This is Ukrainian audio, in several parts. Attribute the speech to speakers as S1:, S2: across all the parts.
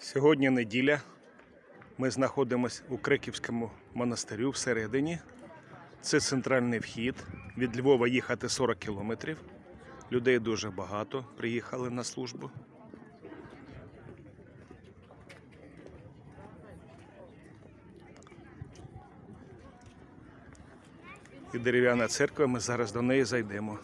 S1: Сьогодні неділя. Ми знаходимося у Криківському монастирю всередині. Це центральний вхід. Від Львова їхати 40 кілометрів. Людей дуже багато приїхали на службу. І дерев'яна церква, ми зараз до неї зайдемо.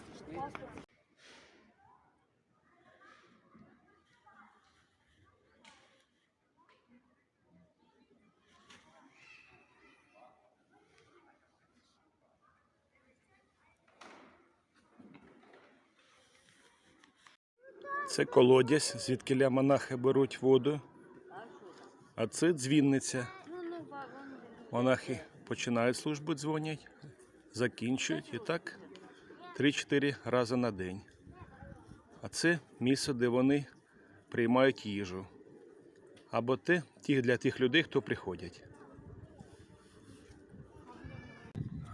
S1: Це колодязь, звідкиля монахи беруть воду. А це дзвінниця. Монахи починають службу, дзвонять, закінчують і так 3-4 рази на день. А це місце, де вони приймають їжу. Або те для тих людей, хто приходять.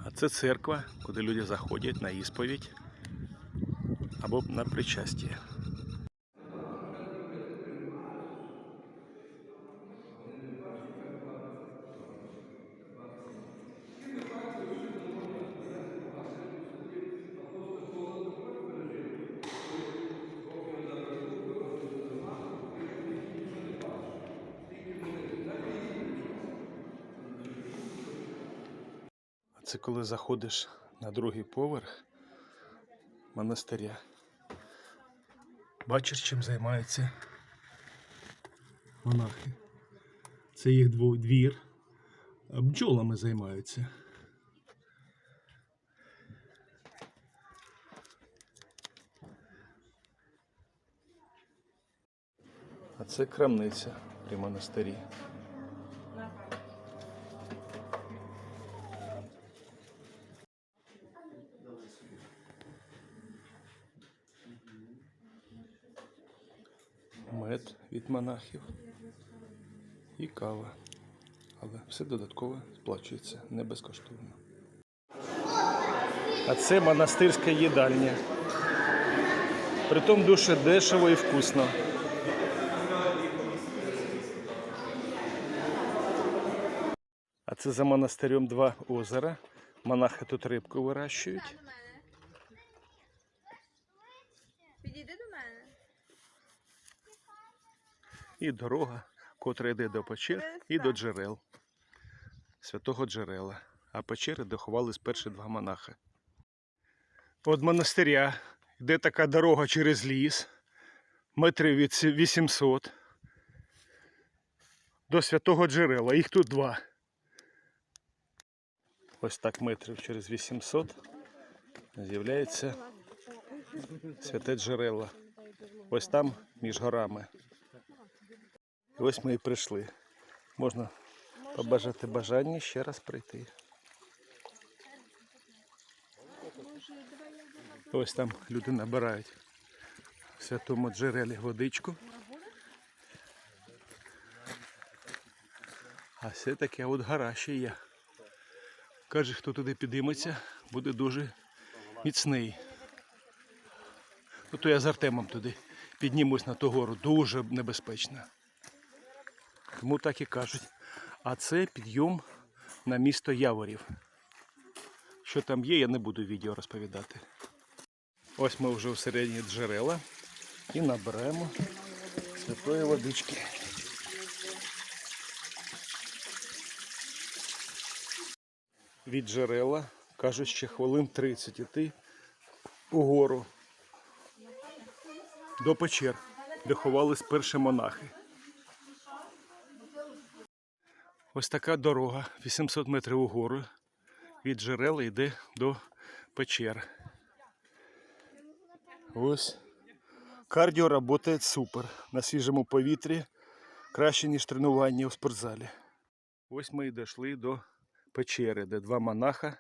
S1: А це церква, куди люди заходять на ісповідь або на причастя. Це коли заходиш на другий поверх монастиря. Бачиш, чим займаються монахи. Це їх двір. Бджолами займаються. А це крамниця при монастирі. Мед від монахів і кава. Але все додатково сплачується не безкоштовно. А це монастирська їдальня. Притом дуже дешево і вкусно. А це за монастирем два озера. Монахи тут рибку вирощують.
S2: до мене. Підійди до мене.
S1: І дорога, котра йде до печер і до джерел. Святого джерела. А печери доховались перші два монахи. От монастиря йде така дорога через ліс, метрів від 800 до святого джерела. Їх тут два. Ось так метрів через 800 з'являється святе джерело. Ось там між горами. І ось ми і прийшли. Можна побажати бажання ще раз прийти. Ось там люди набирають в святому джерелі водичку. А все таке от гора ще є. Каже, хто туди підійметься, буде дуже міцний. Ну то я з Артемом туди піднімусь на ту гору. Дуже небезпечно. Тому так і кажуть. А це підйом на місто Яворів. Що там є, я не буду відео розповідати. Ось ми вже всередині джерела і набираємо святої водички. Від джерела, кажуть, ще хвилин 30 іти угору до печер, де ховались перші монахи. Ось така дорога, 800 метрів угору. Від джерела йде до печер. Ось. Кардіо працює супер. На свіжому повітрі краще, ніж тренування у спортзалі. Ось ми і дійшли до печери, де два монаха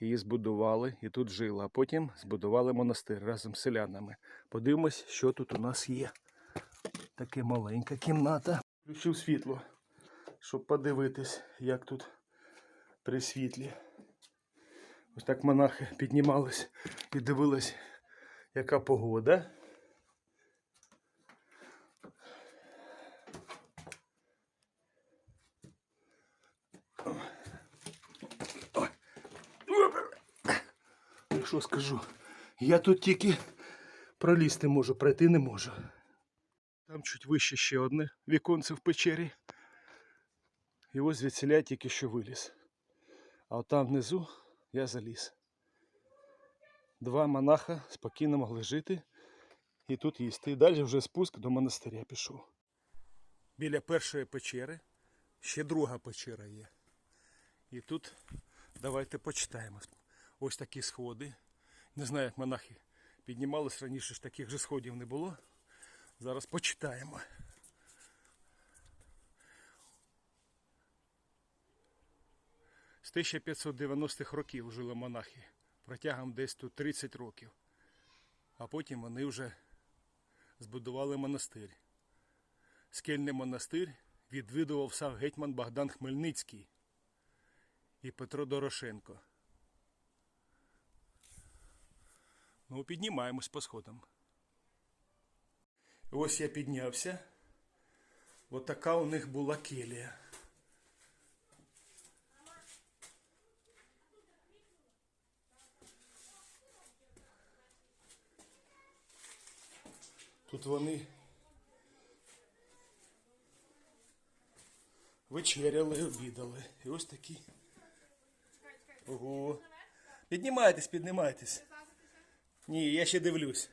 S1: її збудували і тут жили. А потім збудували монастир разом з селянами. Подивимось, що тут у нас є. Таке маленька кімната. Включив світло щоб подивитись, як тут при світлі. Ось так монахи піднімались і дивились, яка погода. Що скажу? Я тут тільки пролізти можу, пройти не можу. Там чуть вище ще одне віконце в печері. І ось звідсіля тільки що виліз. А от там внизу я заліз. Два монаха спокійно могли жити і тут їсти. І далі вже спуск до монастиря пішов. Біля першої печери ще друга печера є. І тут давайте почитаємо. Ось такі сходи. Не знаю, як монахи піднімались раніше ж таких же сходів не було. Зараз почитаємо. З 1590-х років жили монахи. Протягом десь тут 30 років. А потім вони вже збудували монастир. Скельний монастир відвідував сам гетьман Богдан Хмельницький і Петро Дорошенко. Ну, піднімаємось по сходам. Ось я піднявся. От така у них була келія. Тут вони вечеряли, обідали. І ось такі. Ого. Піднімайтесь, піднімайтесь. Ні, я ще дивлюсь.